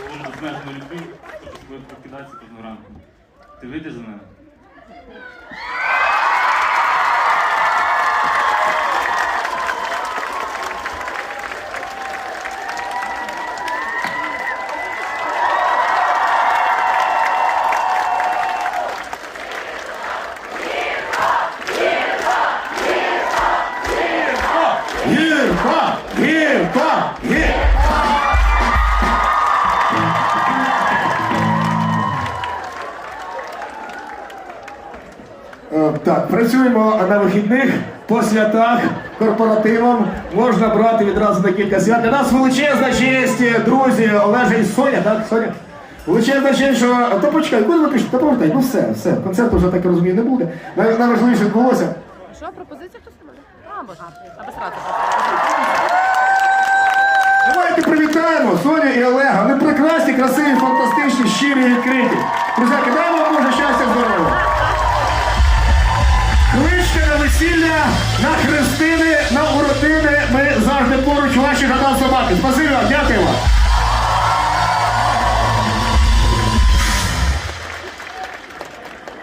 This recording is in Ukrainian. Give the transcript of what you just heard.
говорю безмежно люблю, хочу з тобою прокидатися кожного. Ти вийдеш за мене? Так, працюємо на вихідних, по святах, корпоративам. Можна брати відразу на кілька свят. Для нас величезна честь, друзі, Олежа і Соня, так, Соня? Величезна честь, що. Та почекай, куди ви пишете? Та повертай, ну все, все. Концерту вже так розумію не буде. Найважливіше відбулося. Що, пропозиція хтось у мене? А, може. А без ради. Давайте привітаємо Соню і Олега. Вони прекрасні, красиві, фантастичні, щирі відкриті. Друзяки, весілля, на хрестини, на уродини. Ми завжди поруч ваші гадав собаки. Спасибі вам, дякую.